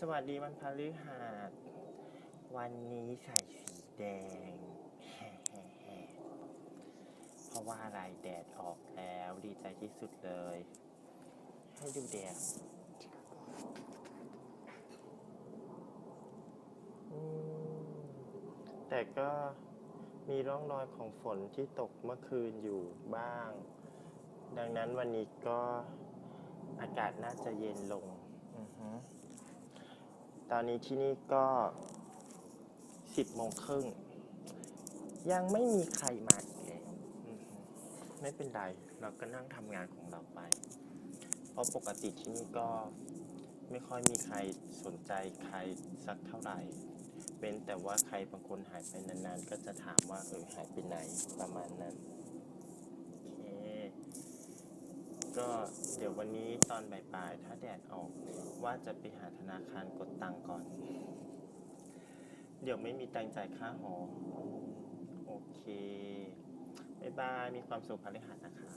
สวัสดีวันพฤหัสวันนี้ใส่สีแดงเพราะว่าอะไรแดดออกแล้วดีใจที่สุดเลย ให้ดูแดดแต่ก็มีร่องรอยของฝนที่ตกเมื่อคืนอยู่บ้าง ดังนั้นวันนี้ก็อากาศน่าจะเย็นลง อือฮึ ตอนนี้ที่นี่ก็สิบโมงครึ่ง ยังไม่มีใครมาอีกเลยอือฮึไม่เป็นไร เราก็นั่งทำงานของเราไป เพราะปกติที่นี่ก็ไม่ค่อยมีใครสนใจใครสักเท่าไหร่ เป็นแต่ว่าใครบางคนหายไปนานๆ ก็จะถามว่าเออหายไปไหนประมาณนั้น โอเค ก็เดี๋ยววันนี้ตอนบ่ายๆถ้าแดดออกว่าจะไปหาธนาคารกดตังก่อน เดี๋ยวไม่มีตังจ่ายค่าหอ โอเค บ๊ายบาย มีความสุขพฤหัสนะคะ